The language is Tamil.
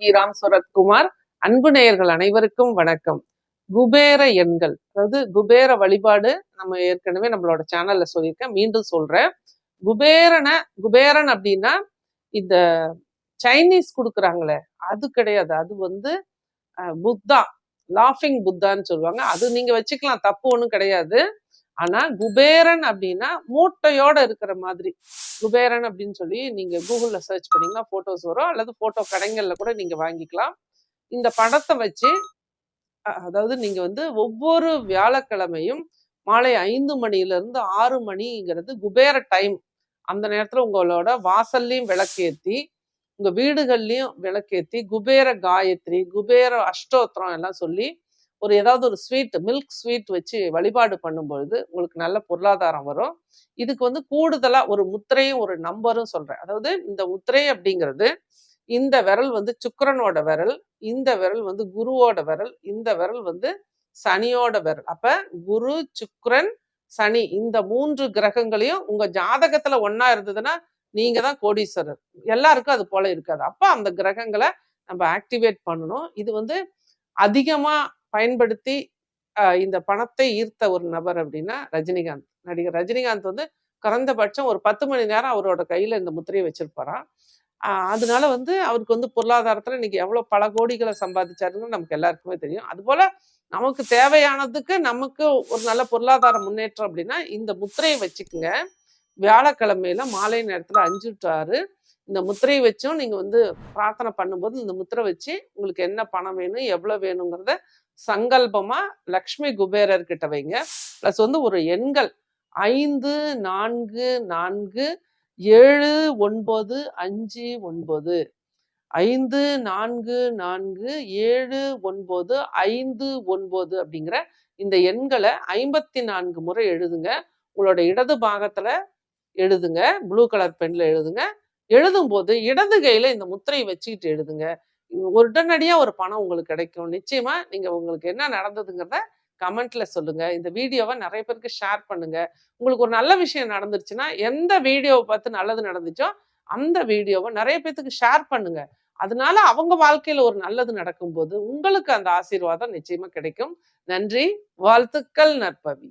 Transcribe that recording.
ராம் சுரத்குமார். அன்பு நேயர்கள் அனைவருக்கும் வணக்கம். குபேர எண்கள் அதாவது குபேர வழிபாடு நம்ம ஏற்கனவே நம்மளோட சேனல்ல சொல்லியிருக்கேன். மீண்டும் சொல்றேன். குபேரனை குபேரன் அப்படின்னா இந்த சைனீஸ் கொடுக்குறாங்களே அது கிடையாது. அது வந்து புத்தா லாஃபிங் புத்தான்னு சொல்லுவாங்க. அது நீங்க வச்சுக்கலாம் தப்பு ஒன்றும் கிடையாது. ஆனா குபேரன் அப்படின்னா மூட்டையோட இருக்கிற மாதிரி. குபேரன் அப்படின்னு சொல்லி நீங்க கூகுள்ல சர்ச் பண்ணீங்கன்னா போட்டோஸ் வரும். அல்லது போட்டோ கடைகள்ல கூட நீங்க வாங்கிக்கலாம். இந்த படத்தை வச்சு அதாவது நீங்க வந்து ஒவ்வொரு வியாழக்கிழமையும் மாலை ஐந்து மணில இருந்து ஆறு மணிங்கிறது குபேர டைம் அந்த நேரத்துல உங்களோட வாசல்லையும் விளக்கேத்தி உங்க வீடுகள்லயும் விளக்கேத்தி குபேர காயத்ரி குபேர அஷ்டோத்திரம் எல்லாம் சொல்லி ஒரு ஏதாவது ஒரு ஸ்வீட் மில்க் ஸ்வீட் வச்சு வழிபாடு பண்ணும்பொழுது உங்களுக்கு நல்ல பொருளாதாரம் வரும். இதுக்கு வந்து கூடுதலாக ஒரு முத்திரையும் ஒரு நம்பரும் சொல்கிறேன் அதாவது இந்த முத்திரை அப்படிங்கிறது இந்த விரல் வந்து சுக்கரனோட விரல் இந்த விரல் வந்து குருவோட விரல் இந்த விரல் வந்து சனியோட விரல். அப்போ குரு சுக்கரன் சனி இந்த மூன்று கிரகங்களையும் உங்கள் ஜாதகத்தில் ஒன்றா இருந்ததுன்னா நீங்கள் தான் கோடீஸ்வரர். எல்லாருக்கும் அது போல இருக்காது. அப்போ அந்த கிரகங்களை நம்ம ஆக்டிவேட் பண்ணணும். இது வந்து அதிகமாக பயன்படுத்தி இந்த பணத்தை ஈர்த்த ஒரு நபர் அப்படின்னா ரஜினிகாந்த். நடிகர் ரஜினிகாந்த் வந்து குறைந்தபட்சம் ஒரு பத்து மணி நேரம் அவரோட கையில இந்த முத்திரையை வச்சிருப்பாராம். அதனால வந்து அவருக்கு வந்து பொருளாதாரத்துல இன்னைக்கு எவ்வளவு பல கோடிகளை சம்பாதிச்சாருன்னு நமக்கு எல்லாருக்குமே தெரியும். அதுபோல் நமக்கு தேவையானதுக்கு நமக்கு ஒரு நல்ல பொருளாதார முன்னேற்றம் அப்படின்னா இந்த முத்திரையை வச்சுக்கோங்க. வியாழக்கிழமையில மாலை நேரத்துல அஞ்சு டு ஆறு இந்த முத்திரையை வச்சும் நீங்க வந்து பிரார்த்தனை பண்ணும்போது இந்த முத்திரை வச்சு உங்களுக்கு என்ன பணம் வேணும் எவ்வளவு வேணுங்கிறத சங்கல்பமா லக்ஷ்மி குபேரர் கிட்ட வைங்க. ப்ளஸ் வந்து ஒரு எண்கள். ஐந்து நான்கு நான்கு ஏழு ஒன்பது அஞ்சு ஒன்பது. ஐந்து நான்கு நான்கு ஏழு ஒன்பது ஐந்து ஒன்பது அப்படிங்கிற இந்த எண்களை ஐம்பத்தி நான்கு முறை எழுதுங்க. உங்களோட இடது பாகத்துல எழுதுங்க. ப்ளூ கலர் பெண்ணில் எழுதுங்க. எழுதும் போது இடது கையில இந்த முத்திரையை வச்சுக்கிட்டு எழுதுங்க. உடனடியா ஒரு பணம் உங்களுக்கு கிடைக்கும். நிச்சயமா நீங்க உங்களுக்கு என்ன நடந்ததுங்கிறத கமெண்ட்ல சொல்லுங்க. இந்த வீடியோவை நிறைய பேருக்கு ஷேர் பண்ணுங்க. உங்களுக்கு ஒரு நல்ல விஷயம் நடந்துருச்சுன்னா எந்த வீடியோவை பார்த்து நல்லது நடந்துச்சோ அந்த வீடியோவை நிறைய பேத்துக்கு ஷேர் பண்ணுங்க. அதனால அவங்க வாழ்க்கையில ஒரு நல்லது நடக்கும்போது உங்களுக்கு அந்த ஆசீர்வாதம் நிச்சயமா கிடைக்கும். நன்றி. வாழ்த்துக்கள் நற்பவி.